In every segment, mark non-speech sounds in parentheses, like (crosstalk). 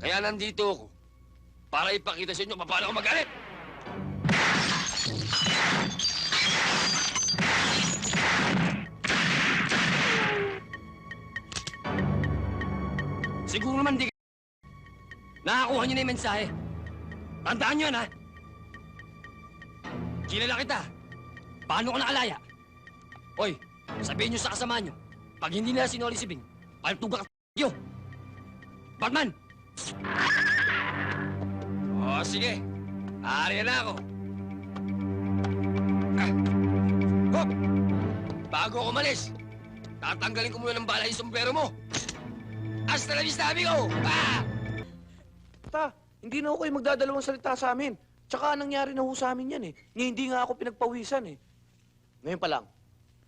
Kaya nandito ako para ipakita sa inyo paano ako magalit. Siguro naman di Nakakuha niyo na yung mensahe. Tandaan niyo yan, ha? Kilala kita. Paano ka nakalaya? Oy, sabihin niyo sa kasama niyo, pag hindi nila sinoli si Bing, paltuga ka niyo. Batman! O, sige. Ari na ako. Ah. Hop! Bago ako umalis, tatanggalin ko muna ng bala yung sombrero mo. Hasta la vista, amigo! Ah! Ta, hindi na ako kayo magdadalawang salita sa amin. Tsaka nangyari na ho sa amin yan eh. Nga hindi nga ako pinagpawisan eh. Ngayon pa lang,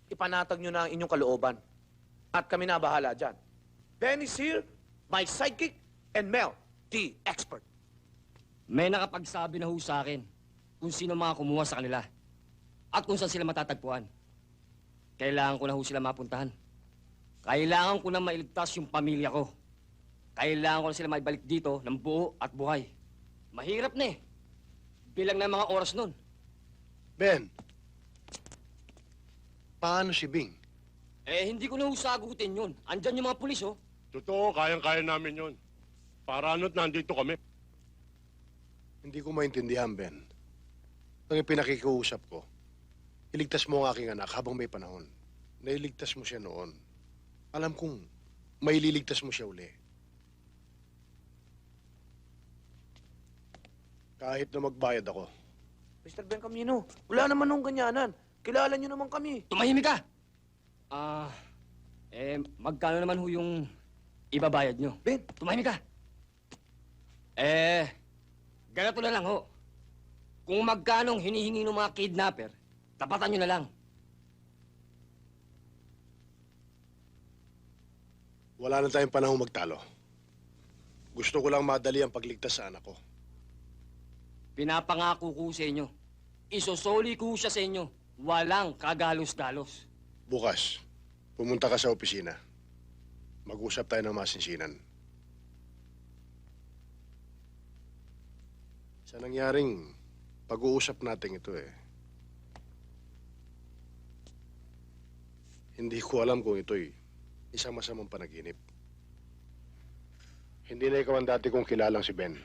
ipanatag nyo na ang inyong kalooban. At kami na bahala dyan. Ben is here, my sidekick, and Mel, the expert. May nakapagsabi na ho sa akin kung sino mga kumuha sa kanila at kung saan sila matatagpuan. Kailangan ko na ho sila mapuntahan. Kailangan ko na mailigtas yung pamilya ko. Kailangan ko na sila maibalik dito ng buo at buhay. Mahirap na eh. Bilang ng mga oras nun. Ben, paano si Bing? Eh, hindi ko na ho sagutin yun. Andyan yung mga pulis, oh. Totoo, kayang-kaya namin yon. Para ano't nandito kami. Hindi ko maintindihan, Ben. Ang ipinakikiusap ko, iligtas mo ang aking anak habang may panahon. Nailigtas mo siya noon. Alam kong maililigtas mo siya uli. Kahit na magbayad ako, Mr. Ben Camino, wala naman nung ganyanan. Kilala nyo naman kami. Tumahimik ka! Ah, eh, magkano naman ho yung ibabayad nyo? Ben, Tumahimik ka! Eh, ganito na lang ho. Kung magkanong hinihingi ng mga kidnapper, tapatan nyo na lang. wala na tayong panahong magtalo. Gusto ko lang madali ang pagligtas sa anak ko. Pinapangako ko sa inyo. Isosoli ko siya sa inyo. Walang kagalos-galos. Bukas, pumunta ka sa opisina. Mag-usap tayo ng masinsinan. Sa nangyaring pag-uusap natin ito eh. Hindi ko alam kung ito'y isang masamang panaginip. Hindi na ikaw ang dati kong kilalang si Ben.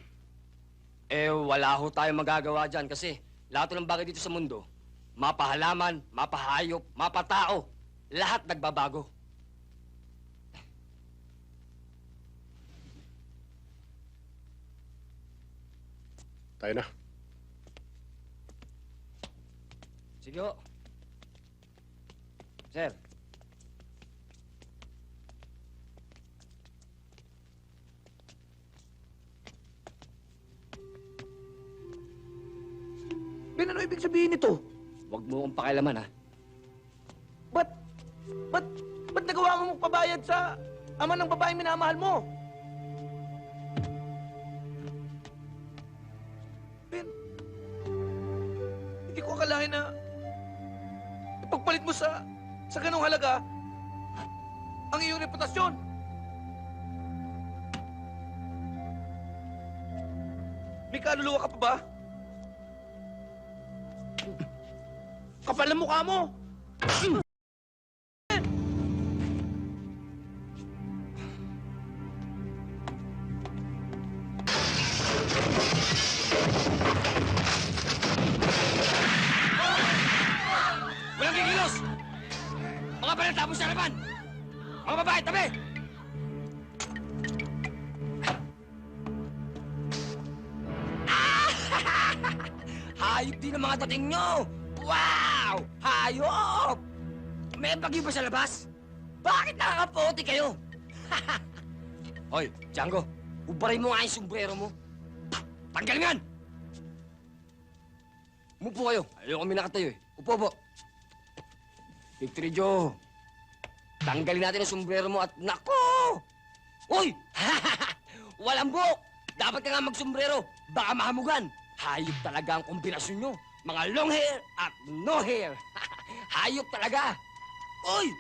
Eh, wala ho tayong magagawa dyan kasi lahat ng bagay dito sa mundo, mapahalaman, mapahayop, mapatao, lahat nagbabago. Tayo na. Sige ho. Sir, Ben, ano ibig sabihin nito? wag mo akong pakialaman ha. Ba't, ba't, ba't nagawa mo magpabayad sa ama ng babaeng minamahal mo? Reputasyon. May kaluluwa ka pa ba? Kapal ang mukha mo! Bakit nakakapote kayo? (laughs) Hoy, Django, ubaray mo nga yung sombrero mo. Tanggalin yan! Umupo kayo. Ayaw kami nakatayo eh. Upo po. Victory Joe. Tanggalin natin ang sombrero mo at nako! Uy! (laughs) Walang buhok! Dapat ka nga magsombrero. Baka mahamugan. Hayop talaga ang kombinasyon nyo. Mga long hair at no hair. (laughs) Hayop talaga. Uy!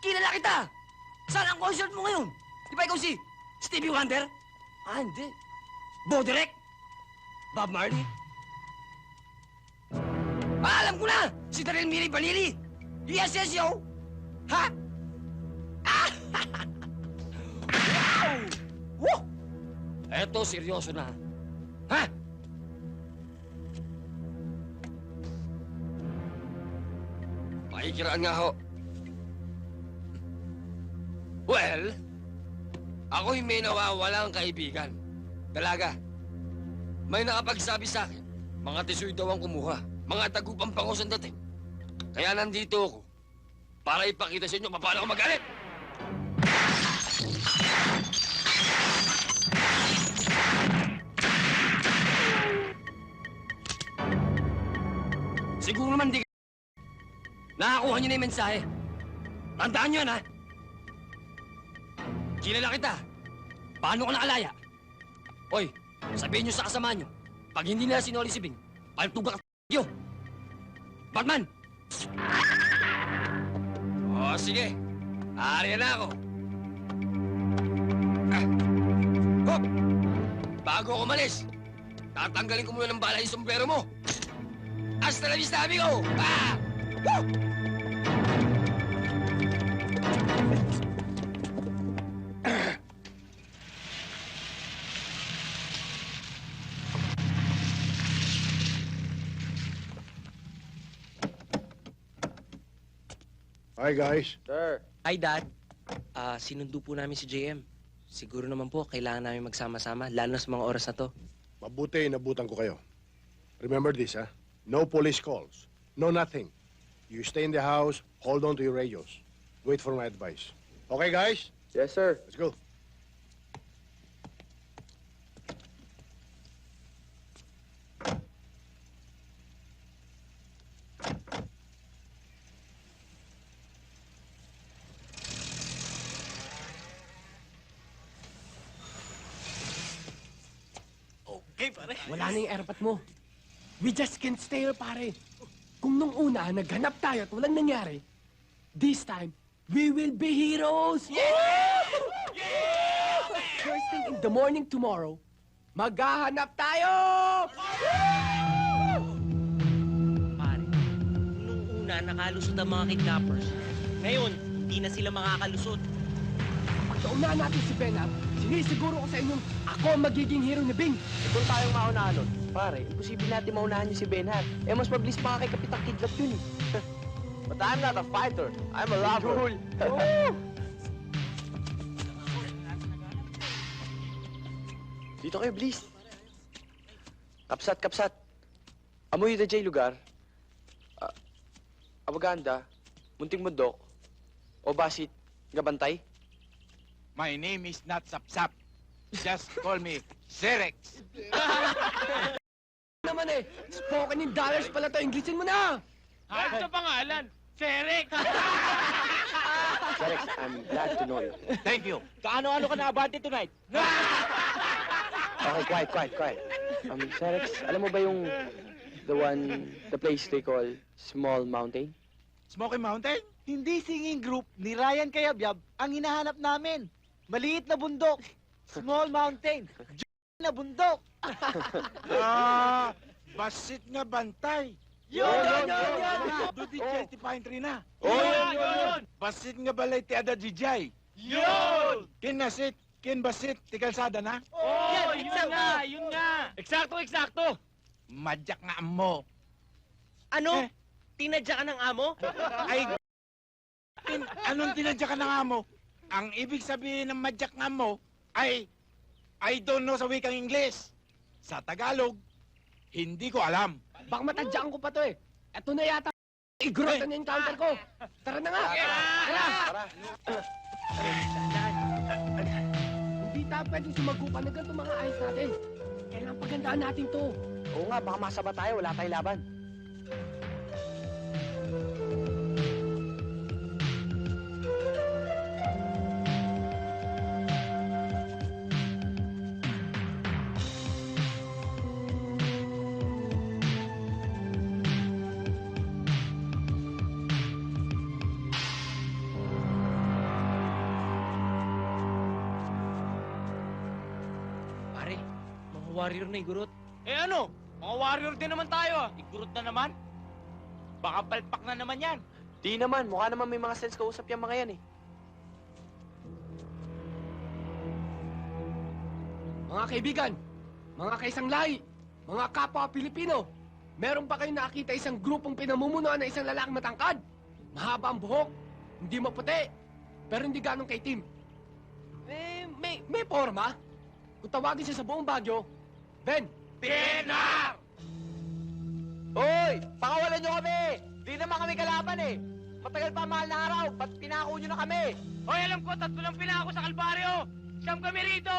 Kilala kita! Saan ang concert mo ngayon? Di ba ikaw si Stevie Wonder? Ah, hindi. Boderek? Bob Marley? Ah, alam ko na! Si Daryl Miri Vanilli! Yes, yes, yo! Ha? Ah! (laughs) wow! Woo! Eto, seryoso na. Ha? Pakikiraan nga ho. Well, ako'y may nawawalang kaibigan. Dalaga. May nakapagsabi sa akin, mga tisoy daw ang kumuha. Mga tagupang pangos ang. Kaya nandito ako para ipakita sa inyo paano ako magalit. Siguro naman di Nakakuha niyo na yung mensahe. Tandaan niyo yan, ha? Kilala kita. Paano ko nakalaya? Hoy, sabihin niyo sa kasama niyo, pag hindi nila sinoli si Bing, paltuga ka niyo. Batman! O, sige. Aarya na ako. Ah. Hop! Bago ako umalis, tatanggalin ko muna ng bala yung sombrero mo. Hasta la vista, amigo! Ah! Woo! Hi, guys. Sir. Hi, Dad. Ah, sinundo po namin si JM. Siguro naman po, kailangan namin magsama-sama, lalo na sa mga oras na to. Mabuti inabutan ko kayo. Remember this, ha? No police calls. No nothing. You stay in the house, hold on to your radios. Wait for my advice. Okay, guys? Yes, sir. Let's go. Airpat mo. We just can't stay here, pare. Kung nung una, naghanap tayo at walang nangyari, this time, we will be heroes! (laughs) First thing in the morning tomorrow, maghahanap tayo! Pare, nung una, nakalusot ang mga kidnappers. Ngayon, hindi na sila makakalusot. Pag naunahan natin si Benab, sinisiguro ko sa inyong ako ang magiging hero ni Bing. Kung tayong nun, pare, imposible natin maunahan yung si Benhar. Eh, mas mabilis pa nga kay Kapitang Kidlat yun eh. (laughs) But I'm not a fighter. I'm a lover. (laughs) Dito kayo, please. Kapsat, kapsat. Amoy na jay lugar. Ah, Abaganda, munting mundok, o basit, gabantay. My name is not Sapsap. Just call me Zerex. (laughs) naman eh, spoken in dollars pala to, Englishin mo na! Ano sa pangalan? Zerex. Rex, I'm glad to know you. Thank you. Kaano-ano ka na abante tonight? Okay, quiet, quiet, quiet. Um, Serex, alam mo ba yung the one, the place they call Small Mountain? Smoky Mountain? Hindi singing group ni Ryan Kayabyab ang hinahanap namin. Maliit na bundok. Small mountain. Na bundok. (laughs) Ah, basit nga bantay. Yun, yun, yun, yun. Dudi oh. ti tree na. Oh, yun, yun. Basit nga balay ti ada jijay. Yun! Kin nasit, kin basit, ti kalsada na. Oh, yun nga, yun nga. Eksakto, eksakto. Madyak nga mo. Ano? Eh. Tinadya ka ng amo? (laughs) Ay, tin, anong tinadya ka ng amo? Ang ibig sabihin ng madyak nga mo ay I don't know sa wikang Ingles. Sa Tagalog, hindi ko alam. Baka matadyakan ko pa to eh. Eto na yata, igrot na encounter ko. Tara na nga! Tara! Hindi tayo pwedeng sumagupan na ganito mga ayos natin. Kailangan pagandaan natin to. Oo nga, baka masaba tayo, wala tayong laban. Warrior na, Igorot. Eh ano? Mga warrior din naman tayo ah. Igurot na naman. Baka palpak na naman yan. Di naman, mukha naman may mga sense kausap yung mga yan eh. Mga kaibigan, mga kaisang lahi, mga kapwa Pilipino, meron pa kayong nakita isang grupong pinamumunuan ng isang lalaking matangkad? Mahaba ang buhok, hindi maputi, pero hindi ganong kaitim. Eh, may, may forma. Kung tawagin siya sa buong Baguio, Ben, Benar! Hoy! Pakawalan nyo kami! Di naman kami kalaban eh! Matagal pa mahal na araw, ba't pinako nyo na kami? Hoy, alam ko, tatlo lang pinako sa Kalbaryo. Siyam kami rito.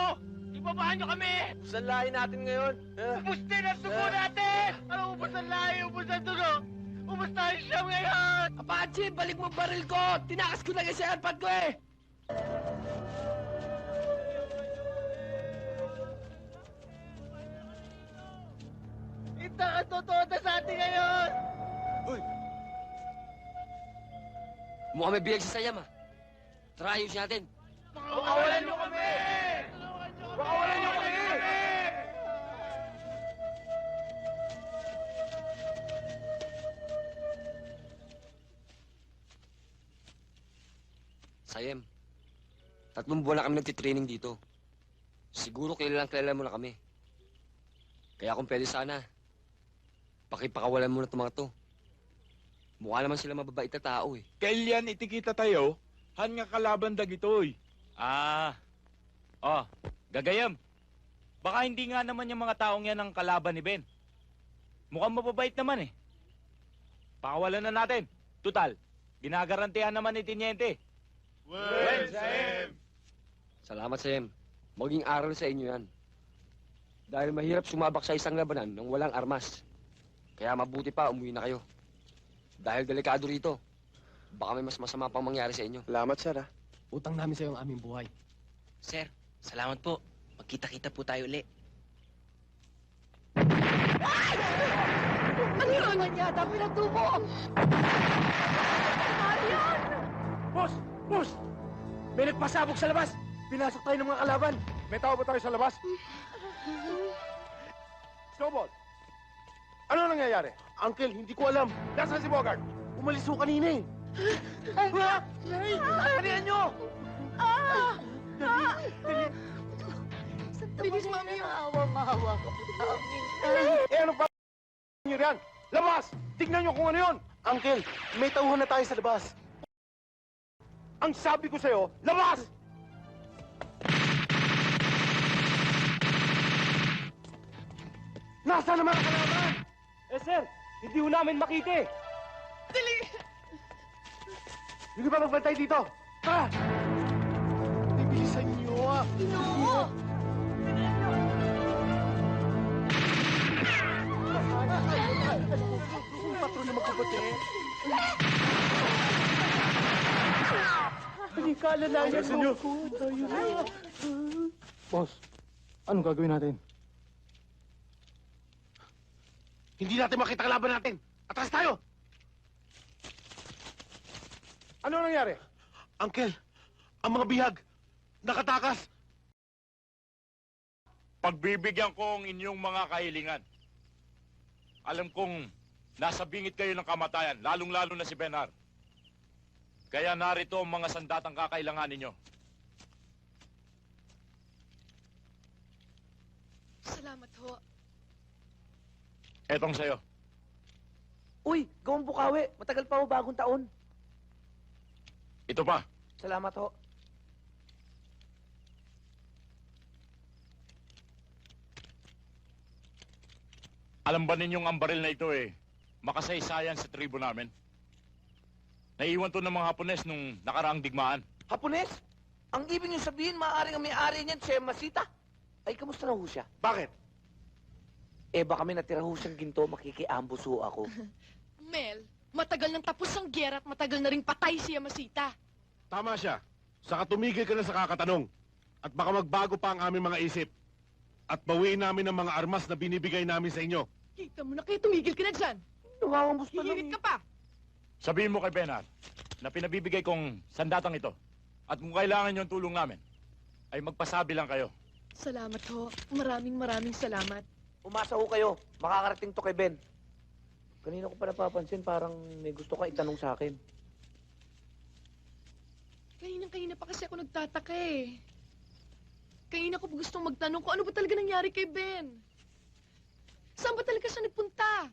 Ibabahan nyo kami. Saan lahi natin ngayon? Eh, Ubustin ang dugo natin! Ano ubus ang lahi, ubus ang dugo? Ubus tayo siyam ngayon! Apache, balik mo baril ko! Tinakas ko na kasi ang airpod ko eh! Ito ang totoo na sa atin ngayon! Mukhang may biyag si Sayam ah. Tara, ayusin natin. Pakawalan nyo kami! Pakawalan nyo kami! Sayem, tatlong buwan na kami nagtitraining dito. Siguro kilalang kilala mo na kami. Kaya kung pwede sana, pakipakawalan mo na itong mga to. Mukha naman sila mababait na tao eh. Kailan itikita tayo? Han nga kalaban dagitoy. Ah. Oh, gagayam. Baka hindi nga naman yung mga taong yan ang kalaban ni Ben. Mukhang mababait naman eh. Pakawalan na natin. Tutal, ginagarantihan naman ni Tiniente. Well, Sam! Salamat, Sayem. Maging aral sa inyo yan. Dahil mahirap sumabak sa isang labanan nang walang armas. Kaya mabuti pa umuwi na kayo. Dahil delikado rito. Baka may mas masama pang mangyari sa inyo. Salamat, sir ah. Utang namin sa ang aming buhay. Sir, salamat po. Magkita-kita po tayo uli. Ano yun? Ano yata pinagtubo? Boss! Boss! May nagpasabog sa labas! Pinasok tayo ng mga kalaban! May tao ba tayo sa labas? Snowball! Ano nangyayari? Uncle, hindi ko alam. Nasaan si Bogart? Umalis ho kanina eh. Kanihan nyo! Bilis, mami. Maawa-maawa ka po sa amin. Eh, ano pa nyo yan? Labas! Tignan nyo kung ano yun! Uncle, may tauhan na tayo sa labas. Ang sabi ko sa'yo, labas! Nasaan naman ang kalaban? Eh sir, hindi ho namin makita eh. Hindi ba magbantay dito? Tara! Bibilisan nyo ah! Ginoo! Patro na magkapatid. Hindi ka alalayan mo ko. Tayo na. Boss, anong gagawin natin? Hindi natin makita kalaban natin. Atras tayo! Ano nangyari? Uncle, ang mga bihag, nakatakas. Pagbibigyan ko ang inyong mga kahilingan. Alam kong nasa bingit kayo ng kamatayan, lalong-lalo na si Benar. Kaya narito ang mga sandatang kakailangan ninyo. Salamat ho. Etong sa'yo. Uy, gawang bukawi. Matagal pa ho bagong taon. Ito pa. Salamat ho. Alam ba ninyong ang baril na ito eh, makasaysayan sa tribo namin? Naiwan to ng mga Hapones nung nakaraang digmaan. Hapones? Ang ibig niyo sabihin, maaaring ang may-ari niyan, si Masita. Ay, kamusta na ho siya? Bakit? Eh, baka may natira ho siyang ginto, makikiambos ho ako. (laughs) Mel, matagal nang tapos ang gera at matagal na ring patay si Yamasita. Tama siya. Saka tumigil ka na sa kakatanong. At baka magbago pa ang aming mga isip. At bawiin namin ang mga armas na binibigay namin sa inyo. Kita mo na kayo, tumigil ka na dyan. Nangangambos pa lang. Hihirit ka pa. Sabihin mo kay Benar na pinabibigay kong sandatang ito at kung kailangan niyo ang tulong namin, ay magpasabi lang kayo. Salamat ho. Maraming maraming salamat. Umasa ho kayo. Makakarating to kay Ben. Kanina ko pa napapansin, parang may gusto ka itanong sa akin. Kanina-kanina pa kasi ako nagtataka eh. Kanina ko pa gustong magtanong kung ano ba talaga nangyari kay Ben. Saan ba talaga siya nagpunta?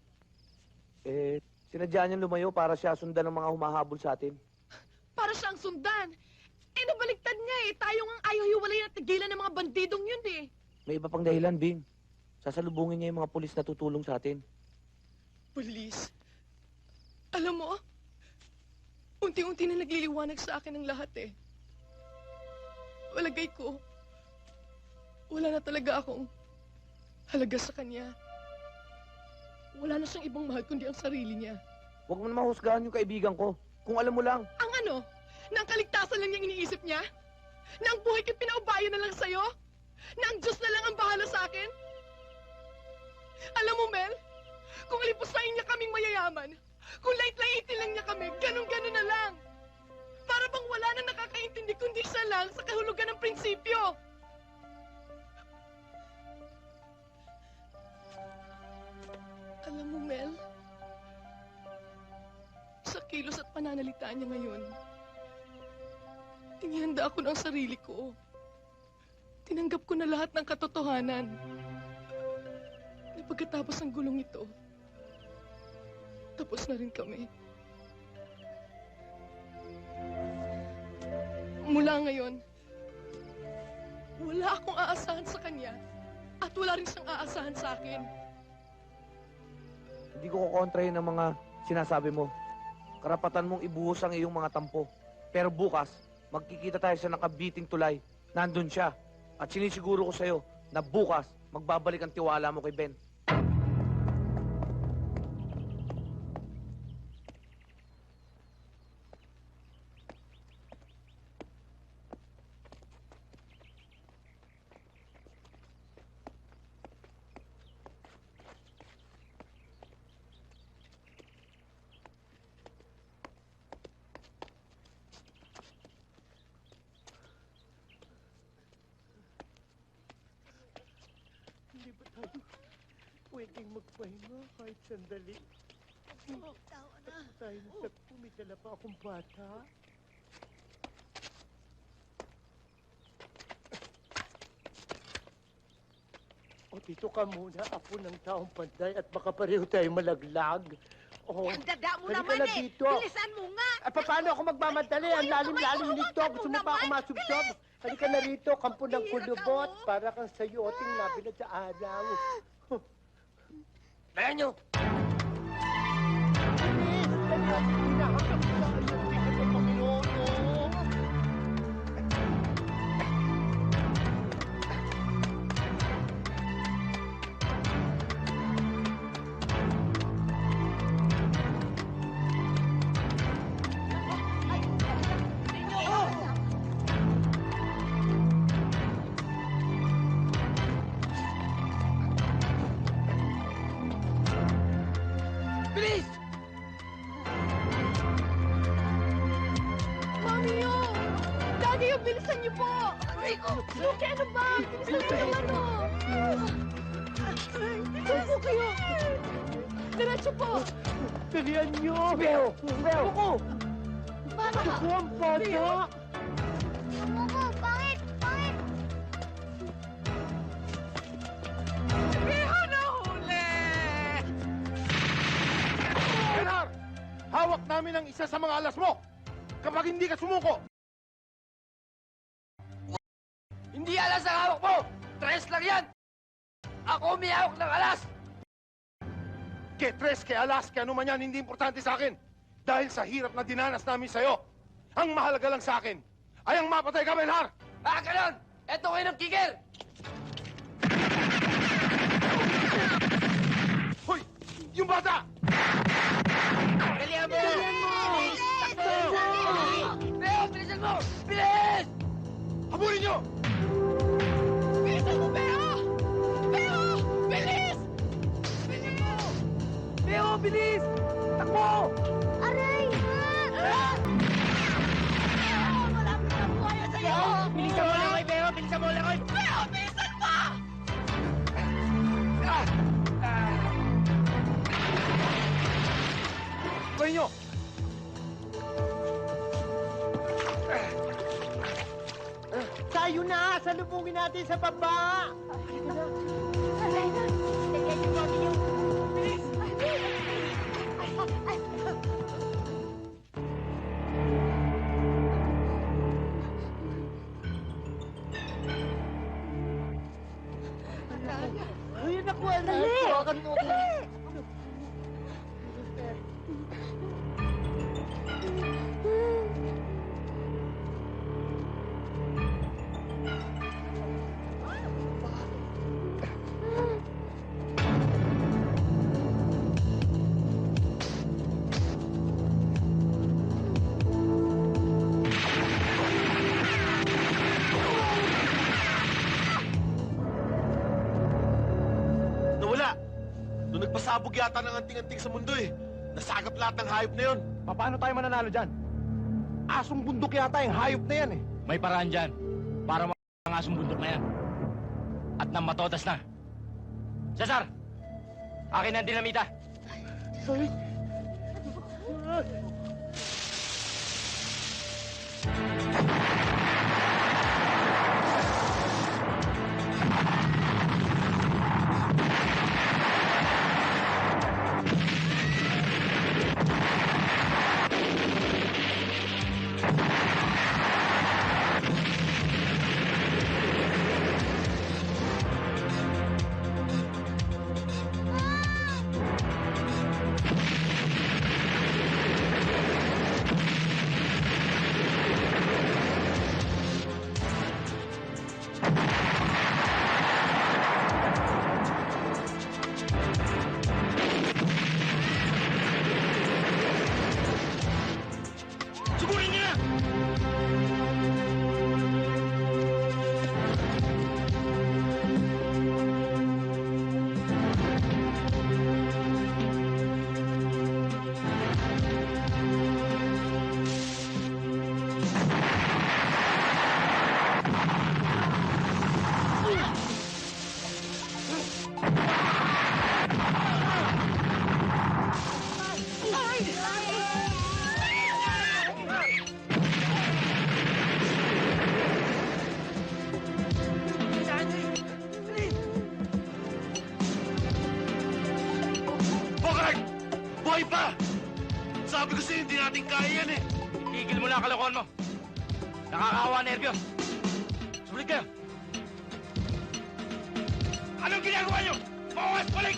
Eh, sinadya niya lumayo para siya sundan ng mga humahabol sa atin. (laughs) Para siyang sundan. Eh, nabaliktad niya eh. Tayo nga ayaw hiwalay na tigilan ng mga bandidong yun eh. May iba pang dahilan, Bing. Sasalubungin niya yung mga pulis na tutulong sa atin. Police. Alam mo, unti-unti na nagliliwanag sa akin ang lahat eh. Walagay ko, wala na talaga akong halaga sa kanya. Wala na siyang ibang mahal kundi ang sarili niya. Huwag mo na mahusgahan yung kaibigan ko. Kung alam mo lang, Ang ano? Na ang kaligtasan lang niyang iniisip niya? Na ang buhay ko'y pinaubayo na lang sa'yo? Na ang Diyos na lang ang bahala sa akin? Alam mo, Mel, kung alipusayin niya kaming mayayaman, kung light-lightin lang niya kami, ganun-ganun na lang. Para bang wala na nakakaintindi kundi siya lang sa kahulugan ng prinsipyo. Alam mo, Mel, sa kilos at pananalita niya ngayon, inihanda ako ng sarili ko. Tinanggap ko na lahat ng katotohanan. Pagkatapos ng gulong ito, tapos na rin kami. Mula ngayon, wala akong aasahan sa kanya at wala rin siyang aasahan sa akin. hindi ko kukontrahin ang mga sinasabi mo. Karapatan mong ibuhos ang iyong mga tampo. Pero bukas, magkikita tayo sa nakabiting tulay. Nandun siya. At sinisiguro ko sa'yo na bukas, magbabalik ang tiwala mo kay Ben. Hindi ba tayo pwedeng magpahinga kahit sandali? Tawa na. na sa pumidala pa akong bata. O dito ka muna, apo ng taong panday at baka pareho tayo malaglag. Oh, Ang dada mo Halika naman na eh. dito. Bilisan mo nga. Ah, pa- paano ako magmamadali? Ang lalim-lalim uy, nito. Gusto mo pa ako naman. masubsob? Halika na rito, kampo ng Bihira ka kulubot. mo. Para kang sayoting nabilad sa araw. Bilis! Niyo! Bilisan po kayo! Diretso po! Dalian nyo! Beo! Beo! Ako! Mama! Ako ang bata! Ako, bakit? Bakit? Bernard! Hawak namin ang isa sa mga alas mo! Kapag hindi ka sumuko, Hindi alas ang hawak mo! Tres lang yan! Ako may hawak ng alas! que tres, que alas, que ano man yan, hindi importante sa akin. Dahil sa hirap na dinanas namin sa'yo, ang mahalaga lang sa akin ay ang mapatay ka, Benhar! Ah, ganon! Eto kayo ng kikir! Hoy! Yung bata! Dalihan mo! Takbo! Beo, bilisan mo! Bilis! Habulin nyo! Kayo, oh, bilis! Takbo! Aray! Ah! Malapit na po kayo sa'yo! Bilisan mo lang, Beo! Bilisan mo lang, Beo! Bilisan mo! Tuloy nyo! Tayo na! Salubungin natin sa baba! Yata ng anting-anting sa mundo eh. Nasagap lahat ng hayop na yon. Paano tayo mananalo dyan? Asong bundok yata yung hayop na yan eh. May paraan dyan para mga asong bundok na yan. At nang matodas na. Cesar! Akin ang dinamita. Sugurin Buhay pa! Sabi ko sa'yo, hindi natin kaya yan eh. Tigil mo na ang kalokohan mo. Nakakawa nervyos. Sulit kayo. Anong ginagawa niyo? Bawas! Balik!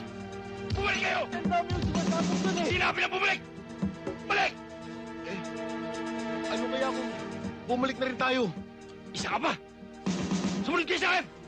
Bumalik kayo! Ang dami yung sumasabog dun eh! Sinabi na bumalik! Balik! Ano kaya kung bumalik na rin tayo? Isa ka pa! Sumunod kayo sa akin!